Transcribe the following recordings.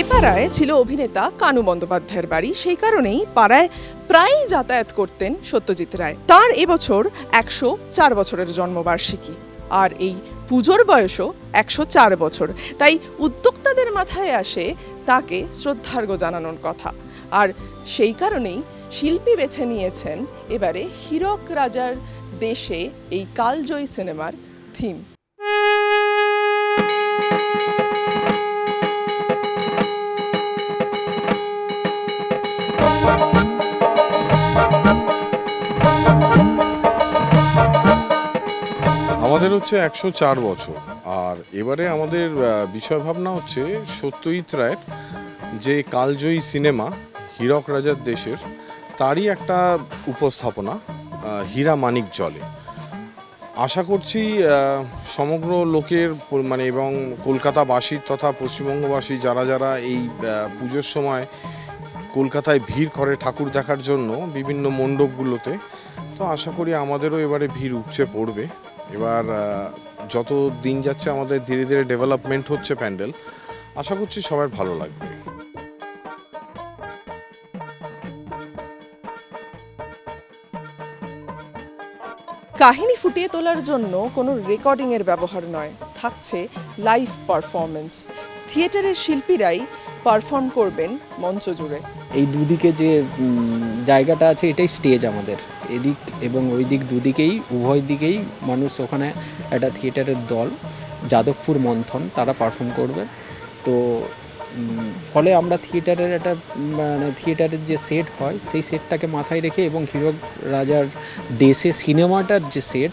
এ পাড়ায় ছিল অভিনেতা কানু বন্দ্যোপাধ্যায়ের বাড়ি। সেই কারণেই পাড়ায় প্রায়ই যাতায়াত করতেন সত্যজিৎ রায়। তার এবছর একশো চার বছরের জন্মবার্ষিকী। আর এই পুজোর বয়সও একশো চার বছর। তাই উদ্যোক্তাদের মাথায় আসে তাকে শ্রদ্ধার্ঘ্য জানানোর কথা। আর সেই কারণেই শিল্পী বেছে নিয়েছেন এবারে হীরক রাজার দেশে এই কালজয়ী সিনেমার থিম। আমাদের হচ্ছে একশো চার বছর, আর এবারে আমাদের বিষয় ভাবনা হচ্ছে সত্যজিৎ রায়ের যে কালজয়ী সিনেমা হীরক রাজার দেশের, তারই একটা উপস্থাপনা হীরা মানিক জলে। আশা করছি সমগ্র লোকের মানে এবং কলকাতাবাসীর তথা পশ্চিমবঙ্গবাসী যারা যারা এই পুজোর সময় কলকাতায় ভিড় করে ঠাকুর দেখার জন্য বিভিন্ন মণ্ডপগুলোতে। তো আশা করি আমাদেরও এবারে ভিড় উপচে পড়বে। এবার যত দিন যাচ্ছে আমাদের ধীরে ধীরে ডেভেলপমেন্ট হচ্ছে প্যান্ডেল। আশা করছি সবার ভালো লাগবে। কাহিনী ফুটিয়ে তোলার জন্য কোনো রেকর্ডিংয়ের ব্যবহার নয়, থাকছে লাইভ পারফরমেন্স থিয়েটারের শিল্পীরাই পারফর্ম করবেন মঞ্চ জুড়ে। এই দুদিকে যে জায়গাটা আছে, এটাই স্টেজ আমাদের। এদিক এবং ওই দিক দুদিকেই, উভয় দিকেই মানুষ ওখানে একটা থিয়েটারের দল, যাদবপুর মন্থন, তারা পারফর্ম করবে। তো ফলে আমরা থিয়েটারের একটা মানে থিয়েটারের যে সেট হয়, সেই সেটটাকে মাথায় রেখে এবং হিরো রাজার দেশে সিনেমাটার যে সেট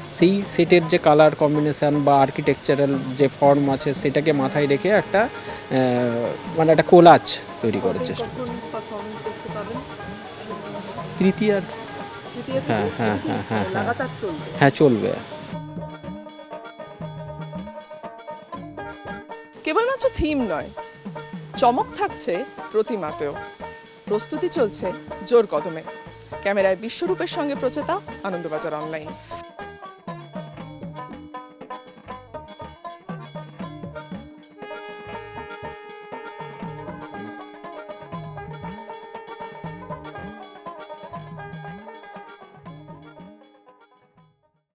সেই সেটের যে কালার কম্বিনেশন বা আর্কিটেকচারাল যে ফর্ম আছে সেটাকে মাথায় রেখে একটা মানে একটা কোলাজ তৈরি করার চেষ্টা করছি। তৃতীয়? হ্যাঁ, হ্যাঁ, হ্যাঁ, হ্যাঁ, হ্যাঁ। হ্যাঁ চলবে। কেবলমাত্র থিম নয় চমক থাকছে প্রতিমাতেও। প্রস্তুতি চলছে জোর কদমে। ক্যামেরায় বিশ্বরূপের সঙ্গে প্রচেতা আনন্দবাজার অনলাইন